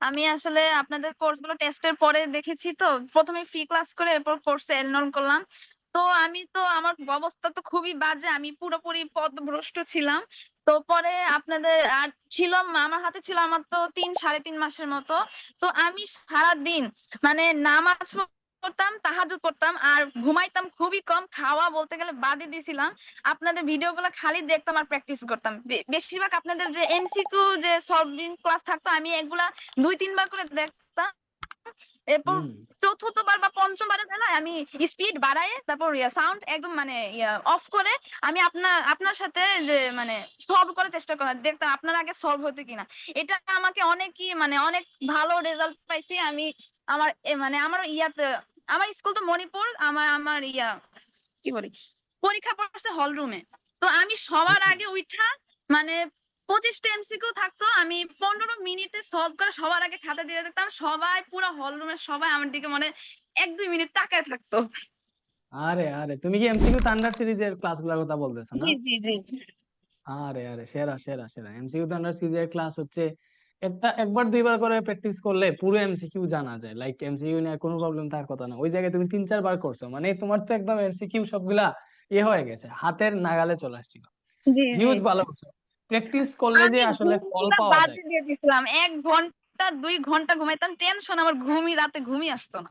আমি আসলে আপনাদের কোর্সগুলো টেস্টের পরে দেখেছি তো। প্রথমে ফ্রি ক্লাস করে এরপর কোর্সে এনরোল করলাম। তো আমি তো, আমার অবস্থা তো খুবই বাজে, আমি পুরোপুরি পদভ্রষ্ট ছিলাম। তো পরে আপনাদের, আর ছিল, আমার হাতে ছিল আমার তো তিন, সাড়ে তিন মাসের মতো। তো আমি সারা দিন মানে নামাজ পড়তাম তাহাজ্জুদ করতাম আর ঘুমাইতাম খুবই কম, খাওয়া বলতে গেলে বাদই দিছিলাম। আপনাদের ভিডিও গুলো খালি দেখতাম আর প্র্যাকটিস করতাম। বেশিরভাগ আপনাদের যে এমসিকিউ যে সলভিং ক্লাস থাকতো, আমি এগুলা দুই, তিনবার করে দেখতাম এরপর চতুর্থবার বা পঞ্চমবারের বেলায় আমি স্পিড বাড়ায় তারপর সাউন্ড একদম মানে অফ করে আমি আপনার আপনার সাথে যে মানে সলভ করার চেষ্টা করা দেখতাম আপনার আগে সলভ হতো কিনা। এটা আমাকে অনেকই মানে অনেক ভালো রেজাল্ট পাইছি। আমি আমার মানে আমার ইয়াতে আমার স্কুল তো মণিপুর আমার আমার ইয়া কি বলি পরীক্ষা পড়ছে হল রুমে তো আমি সবার আগে উঠা মানে পঁচিশটা এমসিকিউ থাকতো আমি মিনিটে সলভ করে সবার আগে খাতা দিয়ে দেখতাম সবাই পুরো হল রুমের সবাই আমার দিকে মানে এক দুই মিনিট তাকায় থাকতো। আরে আরে তুমি কি এমসিকিউ থান্ডার সিরিজের ক্লাসগুলোর কথা বলতেছো না? জি জি জি। আরে আরে সেরা সেরা সেরা। এমসিকিউ থান্ডার সিরিজের ক্লাস হচ্ছে একটা একবার দুইবার করে প্র্যাকটিস করলে পুরো এমসিকিউ জানা যায়। লাইক এমসিকিউ নিয়ে কোনো প্রবলেম থাকার কথা না। ওই জায়গায় তুমি তিন চারবার করছ মানে তোমার তো একদম এমসিকিউ সবগুলা ইয়ে হয়ে গেছে হাতের নাগালে চলে আসছিল। হিউজ ভালো করছ। প্র্যাকটিস করলে যে আসলে ফল পাওয়া যায়। দিয়ে দিছিলাম এক ঘণ্টা দুই ঘণ্টা ঘুমাইতাম। টেনশন আমার ঘুমই রাতে ঘুমই আসতো না।